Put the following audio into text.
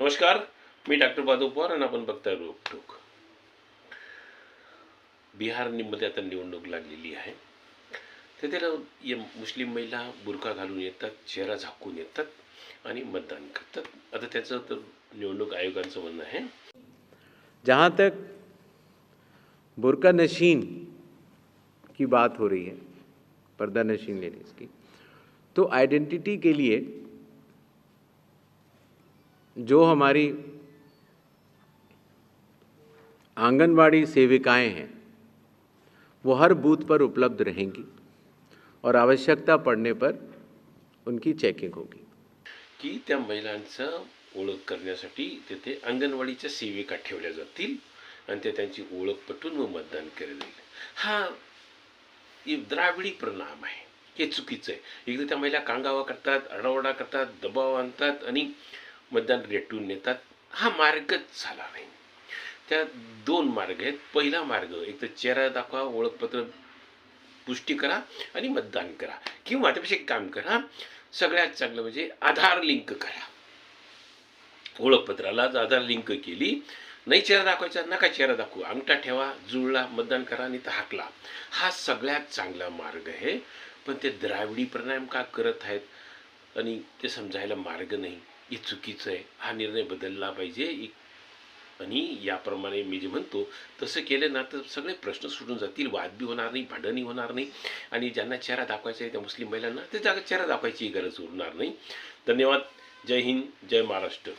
नमस्कार मी डॉक्टर बादू पवार आणि आपण बघताय रोकटोक बिहारमध्ये आता निवडणूक लागलेली आहे. तर त्याला मुस्लिम महिला बुरखा घालून येतात चेहरा झाकून येतात आणि मतदान करतात. आता त्याचं तर निवडणूक आयोगाचं म्हणणं आहे. जहाँ तक बुरका नशीन की बात हो रही है पर्दा नशीन लेडीज़ की तो आइडेंटिटी के लिए जो हमारी आंगनवाड़ी सेविकाएं हैं वो हर बूथ पर उपलब्ध रहेंगी और आवश्यकता पड़ने पर उनकी चेकिंग होगी। की त्या महिलांचं ओळख करण्यासाठी तिथे अंगणवाडीच्या सेविका ठेवल्या जातील आणि ते त्यांची ओळख पटून व मतदान केलं जाईल. हा एक द्राविडी परिणाम आहे. हे चुकीचं आहे. एकदा त्या महिला कांगावा करतात अडावडा करतात दबाव आणतात आणि मतदान रेटून नेतात. हा मार्गच झाला नाही. त्या दोन मार्ग आहेत. पहिला मार्ग एक तर चेहरा दाखवा ओळखपत्र पुष्टी करा आणि मतदान करा. किंवा त्यापेक्षा एक काम करा सगळ्यात चांगलं म्हणजे आधार लिंक करा. ओळखपत्राला जर आधार लिंक केली नाही चेहरा दाखवायचा नका चेहरा दाखवू. अंगठा ठेवा जुळला मतदान करा आणि तर हाकला. हा सगळ्यात चांगला मार्ग आहे. पण ते द्राविडी परिणाम का करत आहेत? आणि ते समजायला मार्ग नाही. हे चुकीचं आहे. हा निर्णय बदलला पाहिजे. आणि याप्रमाणे मी जे म्हणतो तसं केलं ना तर सगळे प्रश्न सुटून जातील. वाद बी होणार नाही भांडणही होणार नाही. आणि ज्यांना चेहरा दाखवायचा आहे त्या मुस्लिम महिलांना ते जागा चेहरा दाखवायची गरज उरणार नाही. धन्यवाद. जय हिंद जय महाराष्ट्र.